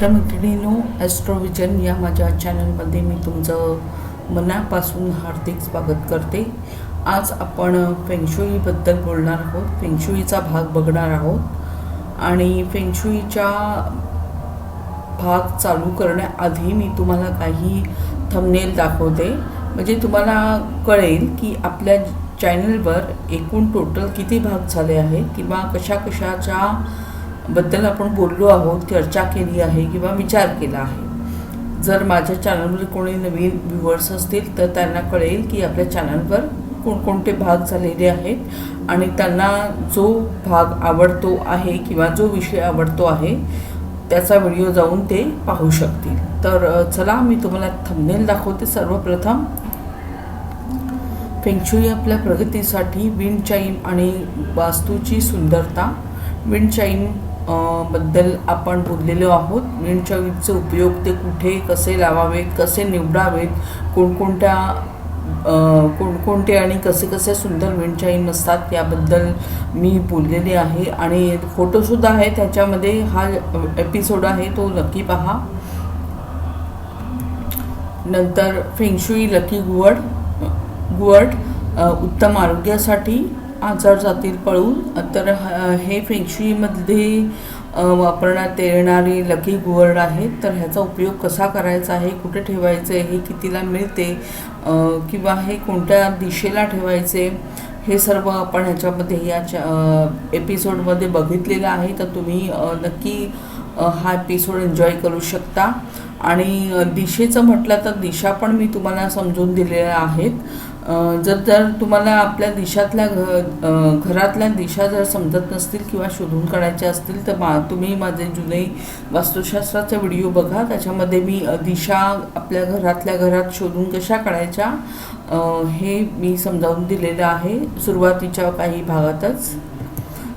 तर मैत्रिणीनो ॲस्ट्रोविजन या माझ्या चॅनलमध्ये मी तुमचं मनापासून हार्दिक स्वागत करते. आज आपण फेंगशुईबद्दल बोलणार आहोत. फेंगशुईचा भाग बघणार आहोत. आणि फेंगशुईच्या भाग चालू करण्याआधी मी तुम्हाला काही थंबनेल दाखवते. म्हणजे तुम्हाला कळेल की आपल्या चॅनलवर एकूण टोटल किती भाग झाले आहेत किंवा कशा कशाच्या बद्दल आपण बोललो आहोत चर्चा केली आहे किंवा विचार केला आहे. जर माझ्या चॅनलमध्ये कोणी नवीन व्ह्युअर्स असतील तर त्यांना कळेल की आपल्या चॅनलवर कोणकोणते भाग झालेले आहेत आणि त्यांना जो भाग आवडतो आहे किंवा जो विषय आवडतो आहे त्याचा व्हिडिओ जाऊन ते पाहू शकतील. तर चला मी तुम्हाला थंबनेल दाखवते सर्वप्रथम. फेंगशुई आपल्या प्रगतीसाठी विंड चाईम आणि वास्तूची सुंदरता. विंड चाईम बद्दल आपण बोललेलो आहोत. विंड चाईमचे उपयोग ते कुठे कसे लावावेत कसे निवडावेत कोणकोणत्या कोणकोणते आणि कसे कसे सुंदर विंड असतात याबद्दल मी बोललेले आहे. आणि फोटोसुद्धा आहे त्याच्यामध्ये हा एपिसोड आहे तो नक्की पहा. नंतर फेंगशुई लकी गुवड गुवड उत्तम आरोग्यासाठी आजार जातील पळून तर ह- हे फेंगशुईमध्ये वापरण्यात येणारी लकी गुवर्ड आहे तर ह्याचा उपयोग कसा करायचा आहे कुठे ठेवायचे हे कितीला मिळते किंवा हे कोणत्या दिशेला ठेवायचे हे सर्व आपण ह्याच्यामध्ये या एपिसोडमध्ये बघितलेलं आहे. तर तुम्ही नक्की हा एपिसोड एन्जॉय करू शकता. आणि दिशेचं म्हटलं तर दिशा पण मी तुम्हाला समजून दिलेल्या आहेत. जर जर तुम्हाला आपल्या दिशातल्या घ घरातल्या दिशा जर समजत नसतील किंवा शोधून काढायच्या असतील तर मा तुम्ही माझे जुने वास्तुशास्त्राचे व्हिडिओ बघा. त्याच्यामध्ये मी दिशा आपल्या घरातल्या घरात शोधून कशा काढायच्या हे मी समजावून दिलेलं आहे सुरुवातीच्या काही भागातच.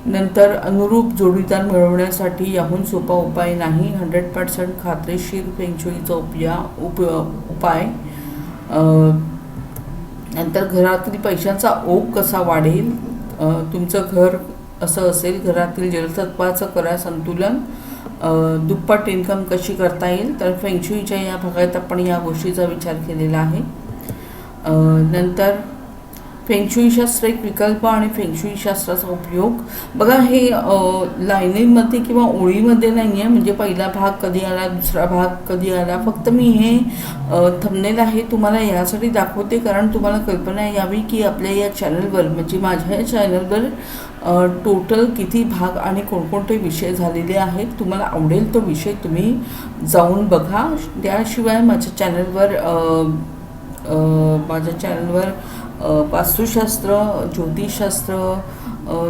नंतर अनुरूप जोडीदार मिळवण्यासाठी याहून सोपा उपाय नाही. हंड्रेड पर्सेंट खात्रीशीर पेंचोईचा उपया उप उपाय. नंतर घरातील पैशांचा ओघ कसा वाढेल? तुमचं घर असं असेल घरातील जलतत्वाचं करा संतुलन. दुप्पट इन्कम कशी करता येईल? तर फेंगशुईच्या या भागात आपण या गोष्टीचा विचार केलेला आहे. नंतर फेंगशुई शास्त्र एक विकल्प आणि फेंगशुई शास्त्राचा उपयोग. बघा हे लाईनीमध्ये किंवा ओळीमध्ये नाही आहे म्हणजे पहिला भाग कधी आला दुसरा भाग कधी आला. फक्त मी हे थंबनेल आहे तुम्हाला यासाठी दाखवते. कारण तुम्हाला कल्पना यावी की आपल्या या चॅनलवर म्हणजे माझ्या या चॅनलवर टोटल किती भाग आणि कोणकोणते विषय झालेले आहेत. तुम्हाला आवडेल तो विषय तुम्ही जाऊन बघा. त्याशिवाय माझ्या चॅनलवर माझ्या चॅनलवर वास्तुशास्त्र ज्योतिषशास्त्र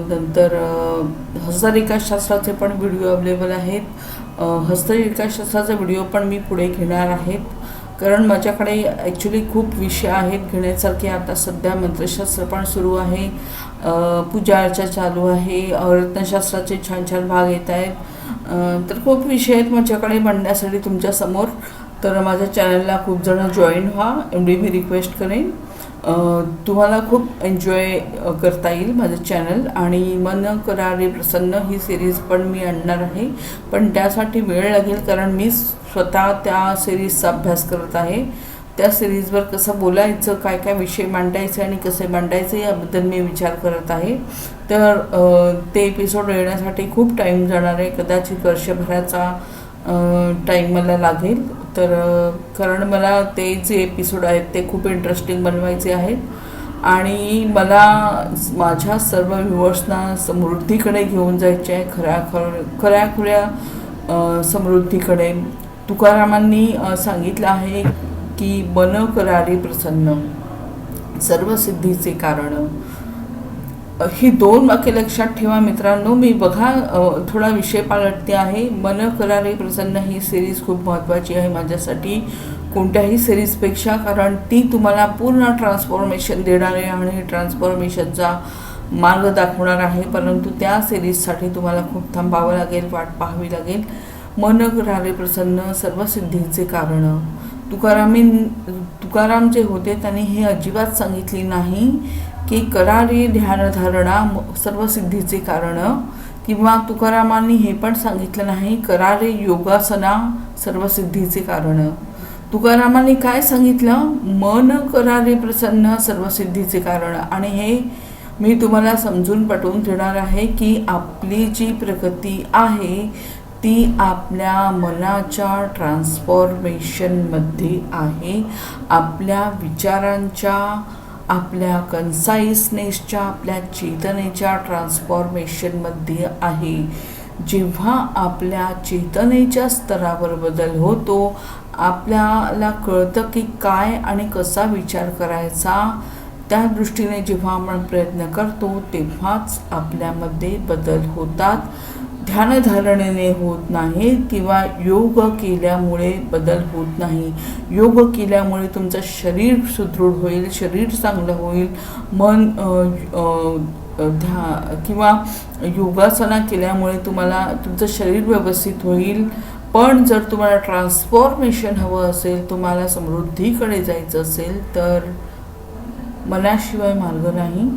नंतर हस्तरेखाशास्त्राचे पण व्हिडिओ अवेलेबल आहेत. अ, हस्तरेखाशास्त्राचे व्हिडिओ पण मी पुढे घेणार आहेत. कारण माझ्याकडे ॲक्च्युली खूप विषय आहेत घेण्यासारखे. आता सध्या मंत्रशास्त्र पण सुरू आहे. पूजा अर्चा चालू आहे. रत्नशास्त्राचे छान छान भाग येत आहेत. तर खूप विषय आहेत माझ्याकडे मांडण्यासाठी तुमच्यासमोर. तर माझ्या चॅनलला खूप जण जॉईन व्हा. एवढी मी रिक्वेस्ट करेन. तुम्हाला खूप एन्जॉय करता येईल माझं चॅनल आणि मन करारे प्रसन्न ही सिरीज पण मी आणणार आहे. पण त्यासाठी वेळ लागेल कारण मी स्वतः त्या सिरीजचा अभ्यास करत आहे. त्या सिरीजवर कसं बोलायचं काय काय विषय मांडायचे आणि कसे मांडायचे याबद्दल मी विचार करत आहे. तर ते एपिसोड येण्यासाठी खूप टाईम जाणार आहे. कदाचित वर्षभराचा टाईम मला लागेल. तर कारण मला ते जे एपिसोड आहेत ते खूप इंटरेस्टिंग बनवायचे आहेत. आणि मला माझ्या सर्व व्ह्युअर्सना समृद्धीकडे घेऊन जायचे आहे खऱ्या खर खऱ्या खुऱ्या समृद्धीकडे. तुकारामांनी सांगितलं आहे की बन करारी प्रसन्न. सर्व सिद्धीचे कारण. ही दोन वाक्य लक्षात ठेवा मित्रांनो. मी बघा थोडा विषय पालटते आहे. मन करारे प्रसन्न ही सिरीज खूप महत्त्वाची आहे माझ्यासाठी. कोणत्याही सिरीजपेक्षा कारण ती तुम्हाला पूर्ण ट्रान्सफॉर्मेशन देणार आहे आणि ट्रान्सफॉर्मेशनचा मार्ग दाखवणार आहे. परंतु त्या सिरीजसाठी तुम्हाला खूप थांबावं लागेल वाट पाहावी लागेल. मन करारे प्रसन्न सर्व सिद्धींचे कारण. तुकारामी तुकाराम जे होते त्यांनी हे अजिबात सांगितले नाही. की करारी ध्यानधारणा म- सर्व सिद्धीचे कारण. किंवा तुकारामांनी हे पण सांगितलं नाही करारे योगासना सर्व सिद्धीचे कारण. तुकारामांनी काय सांगितलं? मन करारे प्रसन्न सर्व सिद्धीचे कारण. आणि हे मी तुम्हाला समजून पटवून देणार आहे की आपली जी प्रगती आहे ती आपल्या मनाच्या ट्रान्सफॉर्मेशनमध्ये आहे. आपल्या विचारांच्या आपल्या कन्साईसनेसच्या आपल्या चेतनेच्या ट्रान्सफॉर्मेशनमध्ये आहे. जेव्हा आपल्या चेतनेच्या स्तरावर बदल होतो आपल्याला कळतं की काय आणि कसा विचार करायचा? त्या दृष्टीने जेव्हा आपण प्रयत्न करतो तेव्हाच आपल्यामध्ये बदल होतात. ध्यानधारणेने होत नाही किंवा योग केल्यामुळे बदल होत नाही. योग केल्यामुळे तुमचं शरीर सुदृढ होईल शरीर चांगलं होईल. मन ध्या किंवा योगासना केल्यामुळे तुम्हाला तुमचं शरीर व्यवस्थित होईल. पण जर तुम्हाला ट्रान्सफॉर्मेशन हवं असेल तुम्हाला समृद्धीकडे जायचं असेल तर मनाशिवाय मार्ग नाही.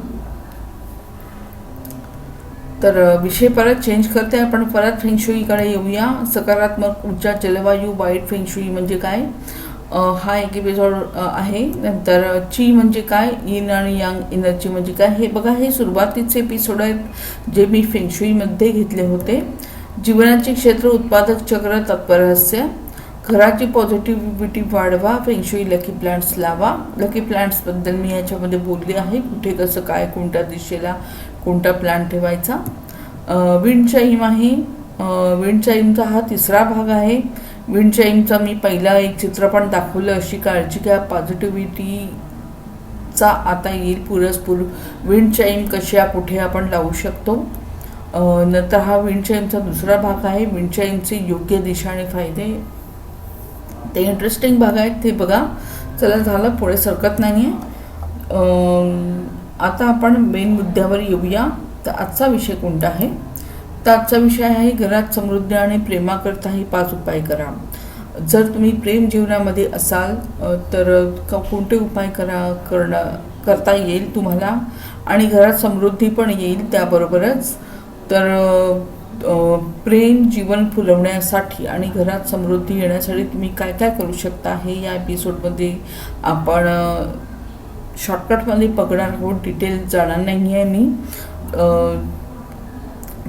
तर विषय परत चेंज करते आपण परत फेंगशुईकडे येऊया. सकारात्मक ऊर्जा जलवायू वाईट फेंगशुई म्हणजे काय? हा एक एपिसोड आहे. नंतर ची म्हणजे काय? इन आणि यांग एनर्जी म्हणजे काय? हे बघा हे सुरुवातीचे एपिसोड आहेत जे मी फेंगशुईमध्ये घेतले होते. जीवनाचे क्षेत्र उत्पादक चक्र तत्परहस्य. घराची पॉझिटिव्हिटी वाढवा. फेंगशुई लकी प्लांट्स लावा. लकी प्लांट्सबद्दल मी याच्यामध्ये बोलली आहे. कुठे कसं काय कोणत्या दिशेला कोणता प्लांट ठेवायचा? विंडचाईम आहे. विंडचाईमचा हा तिसरा भाग आहे. विंडचाईमचा मी पहिला एक चित्रपट दाखवलं. अशी काळजी घ्या. पॉझिटिव्हिटीचा आता येईल पुरसपूर. विंडचाईम कशी कशा कुठे आपण लावू शकतो? नंतर हा विंडचाईमचा दुसरा भाग आहे. विंडचाईमचे योग्य दिशा आणि फायदे. ते इंटरेस्टिंग भाग आहेत ते बघा. चला झालं. पुढे सरकत नाही आहे आता आपण मेन मुद्द्यावर येऊया. तर आजचा विषय कोणता आहे? तर आजचा विषय आहे घरात समृद्धी आणि प्रेमाकरता ही पाच उपाय करा. जर तुम्ही प्रेम जीवनामध्ये असाल तर कोणते उपाय करा करणं करता येईल तुम्हाला? आणि घरात समृद्धी पण येईल त्याबरोबरच. तर प्रेम जीवन फुलवण्यासाठी आणि घरात समृद्धी येण्यासाठी तुम्ही काय काय करू शकता हे या एपिसोडमध्ये आपण शॉर्टकटमध्ये पकडणार हो डिटेल जाणार नाही आहे मी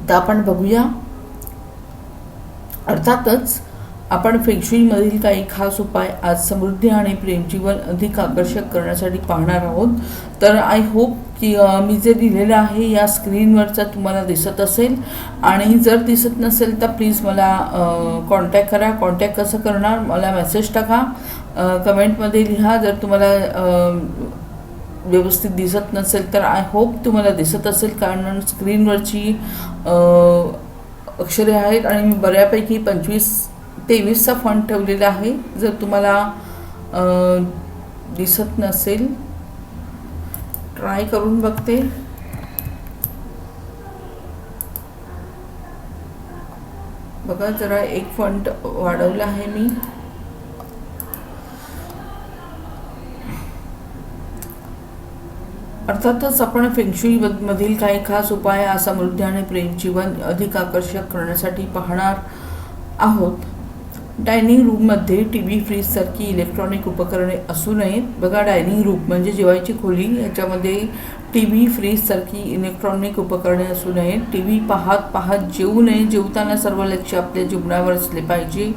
तर आपण बघूया. अर्थातच आपण फेंगशुईमधील काही खास उपाय आज समृद्धी आणि प्रेमजीवन अधिक आकर्षक करण्यासाठी पाहणार आहोत. तर आय होप की मी जे लिहिलेलं आहे या स्क्रीनवरचा तुम्हाला दिसत असेल. आणि जर दिसत नसेल तर प्लीज मला कॉन्टॅक्ट करा. कॉन्टॅक्ट कसं करणार मला मेसेज टाका. कमेंटमध्ये लिहा. जर तुम्हाला व्यवस्थित दिसत नसेल तर आय होप तुम्हाला दिसत असेल कारण स्क्रीनवरची अक्षरे आहेत आणि मी बऱ्यापैकी पंचवीस तेवीसचा फंड ठेवलेला आहे. जर तुम्हाला दिसत नसेल ट्राय करून बघते. बघा जरा एक फंट वाढवला आहे मी. अर्थातच आपण फेंगशुईमधील काही खास उपाय हा समृद्धी आणि प्रेमजीवन अधिक आकर्षक करण्यासाठी पाहणार आहोत. डायनिंग रूममध्ये टी व्ही फ्रीजसारखी इलेक्ट्रॉनिक उपकरणे असू नयेत. बघा डायनिंग रूम म्हणजे जेवायची खोली याच्यामध्ये टी व्ही फ्रीजसारखी इलेक्ट्रॉनिक उपकरणे असू नयेत. टी व्ही पाहत पाहत जेवू नये. जेवताना सर्व लक्ष आपल्या जीवनावर असले पाहिजे.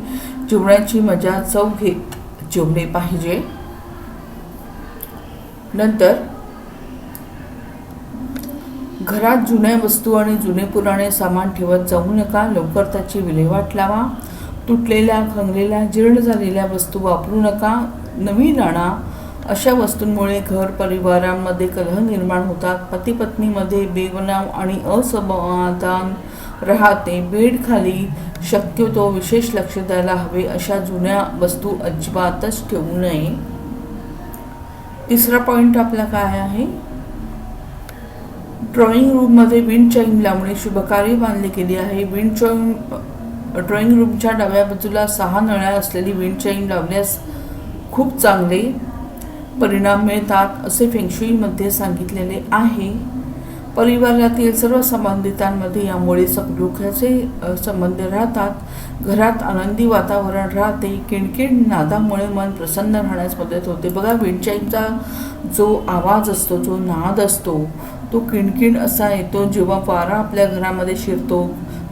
जेवणाची मजा चव घेत जेवले पाहिजे. नंतर घरात जुन्या वस्तू आणि जुने पुराणे सामान ठेवत जाऊ नका. लवकर त्याची विल्हेवाट लावा. तुटलेल्या खंगलेल्या जीर्ण झालेल्या वस्तू वापरू नका. नवीन आणा. अशा वस्तूंमुळे घर परिवारांमध्ये कलह निर्माण होतात. पती पत्नीमध्ये बेबनाव आणि असमाधान राहते. बेड खाली शक्यतो विशेष लक्ष द्यायला हवे. अशा जुन्या वस्तू अजिबातच ठेवू नये. तिसरा पॉईंट आपला काय आहे? ड्रॉइंग रूममध्ये विंड चाईम लावणे शुभकार्य मानले गेले आहे. विंड चाईम ड्रॉइंग रूमच्या डाव्या बाजूला सहा नळ्या असलेली विंड चाईम लावल्यास खूप चांगले परिणाम मिळतात असे फेंगशुईमध्ये सांगितलेले आहे. परिवारातील सर्व संबंधितांमध्ये यामुळे सखदुःखाचे संबंध राहतात. घरात आनंदी वातावरण राहते. किणकिण नादामुळे मन प्रसन्न राहण्यास मदत होते. बघा विंडचाईमचा जो आवाज असतो जो नाद असतो तो किणकिण असा येतो जेव्हा वारा आपल्या घरामध्ये शिरतो.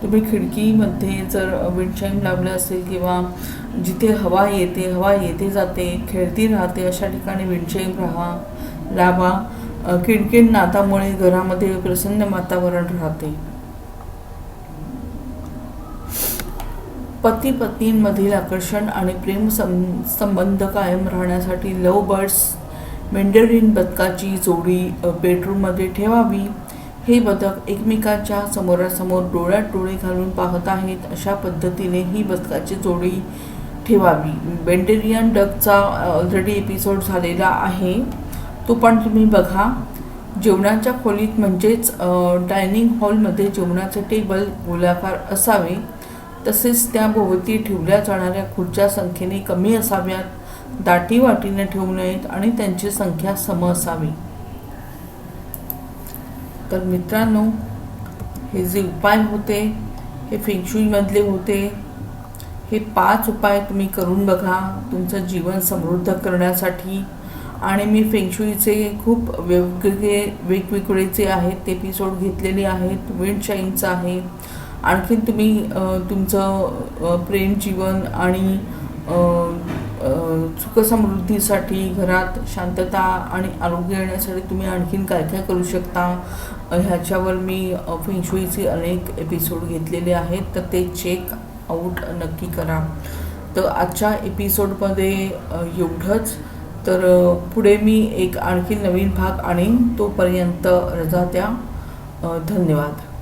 तुम्ही खिडकीमध्ये जर विंडचाईम लावलं असेल किंवा जिथे हवा येते हवा येते जाते खेळती राहते अशा ठिकाणी विंडचाईम राहा लावा. किणकिण नातामुळे घरामध्ये प्रसन्न वातावरण राहते. पती पत्नींमधील आकर्षण आणि प्रेम सं संबंध कायम राहण्यासाठी लव बर्ड्स मेंढरीन बदकाची जोडी बेडरूममध्ये ठेवावी. हे बदक एकमेकांच्या समोरासमोर डोळ्यात डोळे घालून पाहत आहेत अशा पद्धतीने ही बदकाची जोडी ठेवावी. बेंडेरियन डकचा ऑलरेडी एपिसोड झालेला आहे. तो पण तुम्ही बघा. जेवणाच्या खोलीत म्हणजेच डायनिंग हॉलमध्ये जेवणाचे टेबल गोलाकार असावे. तसेच त्या भोवती ठेवल्या जाणाऱ्या खुर्च्या संख्येने कमी असाव्यात. दाटी वाटीने ठेवू नयेत आणि त्यांची संख्या सम असावी. तर मित्रांनो हे जे उपाय होते हे फेंगशुईमधले होते हे पाच उपाय तुम्ही करून बघा तुमचं जीवन समृद्ध करण्यासाठी. आणि मी फेंगशुईचे खूप वेगवेगळे वेगवेगळे जे आहेत ते एपिसोड घेतलेले आहेत विंड शाईनचं आहे. आणखीन तुम्ही तुमचं प्रेम जीवन आणि सुखसमृद्धीसाठी घरात शांतता आणि आरोग्य येण्यासाठी तुम्ही आणखीन काय काय करू शकता? ह्याच्यावर मी अ, फेंगशुईचे अनेक एपिसोड घेतलेले आहेत तर ते चेक आऊट नक्की करा. तर आजच्या एपिसोडमध्ये एवढंच. तर पुढे मी एक आणखी नवीन भाग आणीन तोपर्यंत रजा द्या. धन्यवाद.